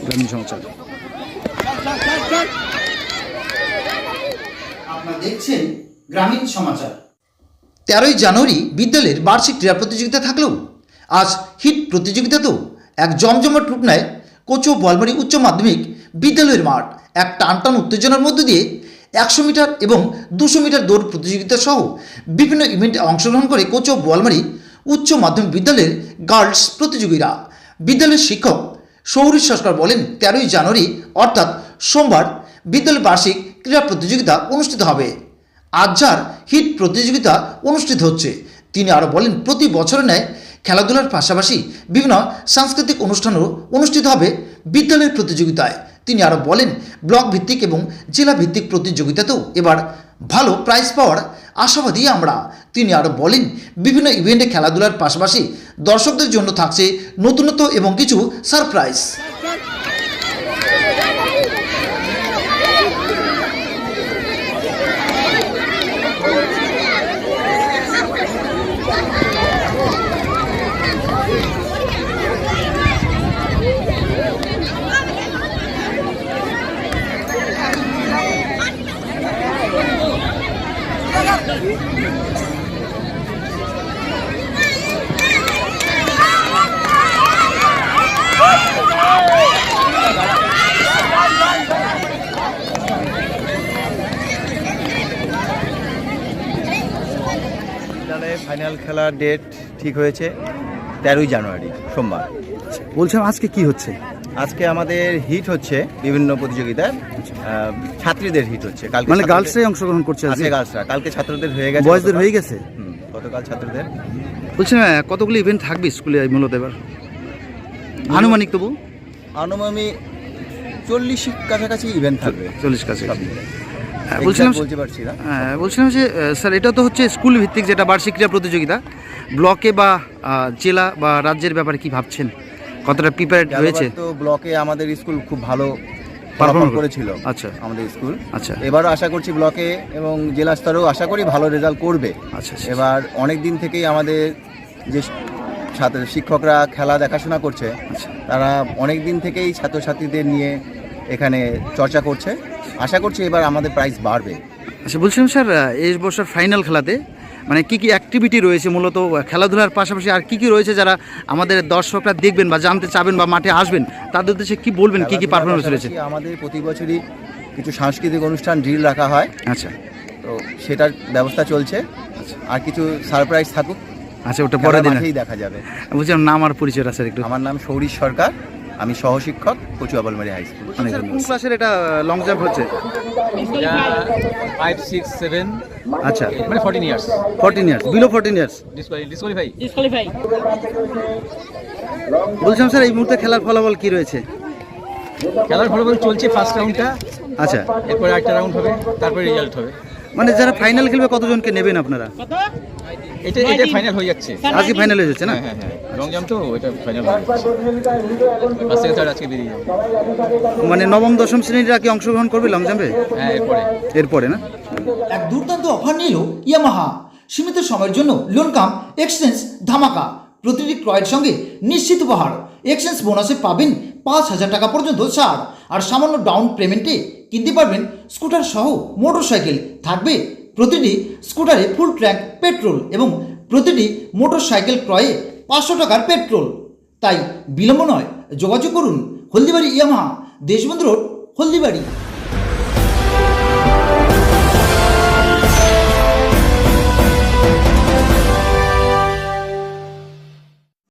গ্রামীণ সমাচার আপনারা দেখছেন গ্রামীণ সমাচার। তেরোই জানুয়ারি বিদ্যালয়ের বার্ষিক ক্রীড়া প্রতিযোগিতা থাকলেও আজ হিট প্রতিযোগিতাতেও এক জমজমাট রূপ নেয় কোচো বলমারি উচ্চ মাধ্যমিক বিদ্যালয়ের মাঠ। এক টানটান উত্তেজনার মধ্য দিয়ে একশো মিটার এবং দুশো মিটার দৌড় প্রতিযোগিতা সহ বিভিন্ন ইভেন্টে অংশগ্রহণ করে কোচো বলমারি উচ্চ মাধ্যমিক বিদ্যালয়ের গার্লস প্রতিযোগীরা। বিদ্যালয়ের শিক্ষক সৌরী সরকার বলেন, তেরোই জানুয়ারি, অর্থাৎ সোমবার, বিদ্যালয় বার্ষিক ক্রীড়া প্রতিযোগিতা অনুষ্ঠিত হবে। আজহার হিট প্রতিযোগিতা অনুষ্ঠিত হচ্ছে। তিনি আরও বলেন, প্রতি বছরের ন্যায় খেলাধুলার পাশাপাশি বিভিন্ন সাংস্কৃতিক অনুষ্ঠানও অনুষ্ঠিত হবে বিদ্যালয়ের প্রতিযোগিতায়। তিনি আরও বলেন, ব্লক ভিত্তিক এবং জেলা ভিত্তিক প্রতিযোগিতাতেও এবার ভালো প্রাইজ পাওয়ার আশাবাদী আমরা। তিনি আরও বলেন, বিভিন্ন ইভেন্টে খেলাধুলার পাশাপাশি দর্শকদের জন্য থাকছে নতুনত্ব এবং কিছু সারপ্রাইজ ফাইনাল খেলার ডেট ঠিক হয়েছে তেরোই জানুয়ারি সোমবার। বলছিলাম আজকে কি হচ্ছে? আজকে আমাদের হিট হচ্ছে বিভিন্ন প্রতিযোগিতায় ছাত্রীদের হিট হচ্ছে। কালকে মানে গার্লসরাই অংশগ্রহণ করছে আজকে? গার্লসরা কালকে ছাত্রদের হয়ে গেছে বয়েজদের গতকাল। হয়ে গেছে? গতকাল ছাত্রদের। বলছিলাম আহ, কতগুলো ইভেন্ট থাকবে স্কুলে এই মূলত এবার? আনুমানিক তবু? আনুমানিক চল্লিশ কাছাকাছি ইভেন্ট থাকবে। চল্লিশ কাছে হ্যাঁ, বলছিলাম বলতে পারছি না। হ্যাঁ, বলছিলাম যে স্যার এটা তো হচ্ছে স্কুল ভিত্তিক যেটা বার্ষিক ক্রীড়া প্রতিযোগিতা। ব্লকে বা জেলা বা রাজ্যের ব্যাপারে কি ভাবছেন? কতটা প্রিপেয়ার্ড হয়েছে তো ব্লকে আমাদের স্কুল খুব ভালো পারফর্ম করেছিল আচ্ছা। আমাদের স্কুল আচ্ছা। এবারও আশা করছি ব্লকে এবং জেলা স্তরেও আশা করি ভালো রেজাল্ট করবে। আচ্ছা আচ্ছা। এবার অনেক দিন থেকেই আমাদের যে ছাত্র শিক্ষকরা খেলা দেখাশোনা করছে আচ্ছা। তারা অনেক দিন থেকেই ছাত্রছাত্রীদের নিয়ে এখানে চর্চা করছে। আশা করছি এবার আমাদের প্রাইস বাড়বে। আচ্ছা বলছিলাম স্যার এই বছর ফাইনাল খেলাতে মানে কি কি অ্যাক্টিভিটি রয়েছে মূলত? খেলাধুলার পাশাপাশি আর কি কি রয়েছে যারা আমাদের দর্শকরা দেখবেন বা জানতে চাবেন বা মাঠে আসবেন তাদের উদ্দেশ্যে কি বলবেন কি কি পারফরমেন্স রয়েছে? আমাদের প্রতি বছরই কিছু সাংস্কৃতিক অনুষ্ঠান ড্রিল রাখা হয়। আচ্ছা। তো সেটার ব্যবস্থা চলছে। আর কিছু সারপ্রাইজ থাকুক। আচ্ছা ওটা পরে দিন। দেখা যাবে। বলছিলাম নাম আর পরিচয়টা স্যার একটু। আমার নাম সৌরিশ সরকার। আমি সহশিক্ষক কচুয়াবলমারি হাই স্কুল স্যার কোন ক্লাসের এটা লং জাম্প হচ্ছে? ফাইভ সিক্স সেভেন আচ্ছা। মানে fourteen years fourteen years below fourteen years disqualify disqualify বলছিলাম স্যার এই মুহূর্তে খেলার ফলাফল কি রয়েছে? খেলার ফলাফল চলছে ফার্স্ট রাউন্ডটা আচ্ছা। এরপরে একটা রাউন্ড হবে তারপরে রেজাল্ট হবে। মানে যারা ফাইনাল খেলবে কতজনকে নেবেন আপনারা? কত? এটা এটা ফাইনাল হয়ে যাচ্ছে। আজকে ফাইনাল হয়ে যাচ্ছে না? হ্যাঁ হ্যাঁ হ্যাঁ। লং জাম্প তো এটা ফাইনাল হয়ে যাচ্ছে। ফার্স্ট থেকে আজকে বেরিয়ে যাবে। মানে নবম দশম শ্রেণীরা কি অংশগ্রহণ করবে লং জাম্পে হ্যাঁ এরপরে। এরপরে না? এক দুর্দান্ত অফার নিল ইয়ামাহা। সীমিত সময়ের জন্য লোন কাম এক্সচেঞ্জ ধামাকা। প্রতিটি ক্রয়ের সঙ্গে নিশ্চিত উপহার। এক্সচেঞ্জ বোনাসে পাবেন পাঁচ হাজার টাকা পর্যন্ত ছাড়। আর সামান্য ডাউন পেমেন্টে কিনতে পারবেন স্কুটার সহ মোটর সাইকেল থাকবে প্রতিটি স্কুটারে ফুল ট্র্যাক পেট্রোল এবং প্রতিটি মোটর সাইকেল ক্রয়ে পাঁচশো টাকার পেট্রোল। তাই বিলম্ব নয়, যোগাযোগ করুন হলদিবাড়ি ইয়ামাহা, দেশবন্ধু রোড, হলদিবাড়ি।